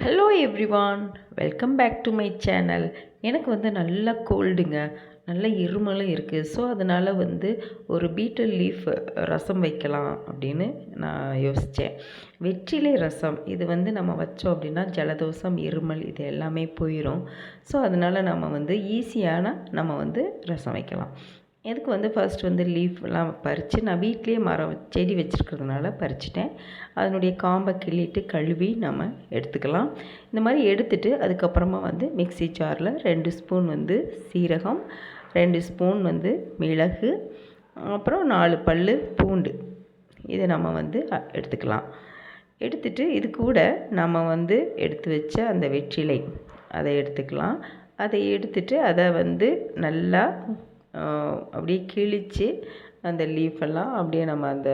Hello everyone welcome back to my channel எனக்கு வந்து நல்ல கோல்டுங்க நல்ல இருமலும் இருக்குது ஸோ அதனால் வந்து ஒரு பீட்டல் லீஃப் ரசம் வைக்கலாம் அப்படின்னு நான் யோசித்தேன் வெற்றிலை ரசம் இது வந்து நம்ம வச்சோம் அப்படின்னா ஜலதோஷம் இருமல் இது எல்லாமே போயிடும் ஸோ அதனால் நம்ம வந்து ஈஸியான நம்ம வந்து ரசம் வைக்கலாம். எதுக்கு வந்து ஃபர்ஸ்ட் வந்து லீஃப்லாம் பறித்து நான் வீட்லேயே மரம் செடி வச்சுருக்கிறதுனால பறிச்சிட்டேன். அதனுடைய காம்பை கிள்ளிட்டு கழுவி நம்ம எடுத்துக்கலாம். இந்த மாதிரி எடுத்துட்டு அதுக்கப்புறமா வந்து மிக்சி ஜாரில் ரெண்டு ஸ்பூன் வந்து சீரகம் ரெண்டு ஸ்பூன் வந்து மிளகு அப்புறம் நாலு பல் பூண்டு. இதை நம்ம வந்து எடுத்துக்கலாம். எடுத்துட்டு இது கூட நம்ம வந்து எடுத்து வச்ச அந்த வெற்றிலை அதை எடுத்துக்கலாம். அதை எடுத்துட்டு அதை வந்து நல்லா அப்படியே கிழித்து அந்த லீஃபெல்லாம் அப்படியே நம்ம அந்த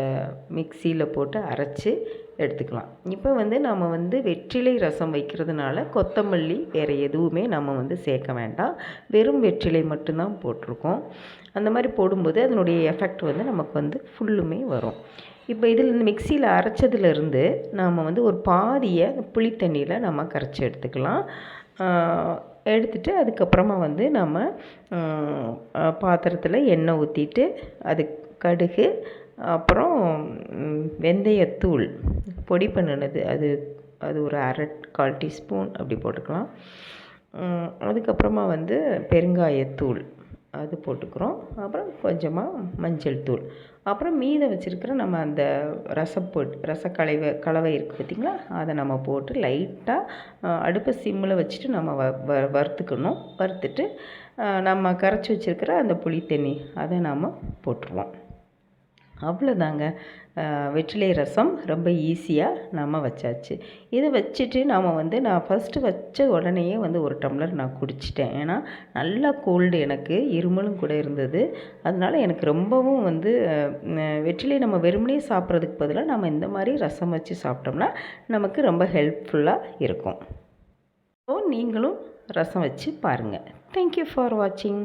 மிக்சியில் போட்டு அரைச்சி எடுத்துக்கலாம். இப்போ வந்து நம்ம வந்து வெற்றிலை ரசம் வைக்கிறதுனால கொத்தமல்லி வேறு எதுவுமே நம்ம வந்து சேர்க்க வேண்டாம். வெறும் வெற்றிலை மட்டும்தான் போட்டிருக்கோம். அந்த மாதிரி போடும்போது அதனுடைய எஃபெக்ட் வந்து நமக்கு வந்து ஃபுல்லுமே வரும். இப்போ இதில் இந்த மிக்சியில் அரைச்சதுலேருந்து நாம் வந்து ஒரு பாதியை புளி தண்ணியில் நம்ம கரைச்சி எடுத்துக்கலாம். எடுத்துட்டு அதுக்கப்புறமா வந்து நம்ம பாத்திரத்தில் எண்ணெய் ஊற்றிட்டு அது கடுகு அப்புறம் வெந்தயத்தூள் பொடி பண்ணினது. அது அது ஒரு அரை கால் டீஸ்பூன் அப்படி போட்டுக்கலாம். அதுக்கப்புறமா வந்து பெருங்காயத்தூள். அது போட்டுக்கிறோம். அப்புறம் கொஞ்சமாக மஞ்சள் தூள். அப்புறம் மீதம் வச்சுருக்கிற நம்ம அந்த ரசப்பொட் ரசக்கலவை கலவை இருக்குது பார்த்திங்களா அதை நம்ம போட்டு லைட்டாக அடுப்பை சிம்மில் வச்சுட்டு நம்ம வ வ வறுத்துக்கணும். வறுத்துட்டு நம்ம கரைச்சி வச்சுருக்கிற அந்த புளி தண்ணி அதை நாம் போட்டுருவோம். அவ்வளோதாங்க வெற்றிலை ரசம் ரொம்ப ஈஸியாக நம்ம வச்சாச்சு. இதை வச்சுட்டு நாம் வந்து நான் ஃபஸ்ட்டு வச்ச உடனேயே வந்து ஒரு டம்ளர் நான் குடிச்சிட்டேன். ஏன்னா நல்லா கோல்டு எனக்கு இருமலும் கூட இருந்தது. அதனால் எனக்கு ரொம்பவும் வந்து வெற்றிலை நம்ம வெறுமனே சாப்பிட்றதுக்கு பதிலாக நம்ம இந்த மாதிரி ரசம் வச்சு சாப்பிட்டோம்னா நமக்கு ரொம்ப ஹெல்ப்ஃபுல்லாக இருக்கும். ஸோ நீங்களும் ரசம் வச்சு பாருங்கள் தேங்க்யூ ஃபார் வாட்சிங்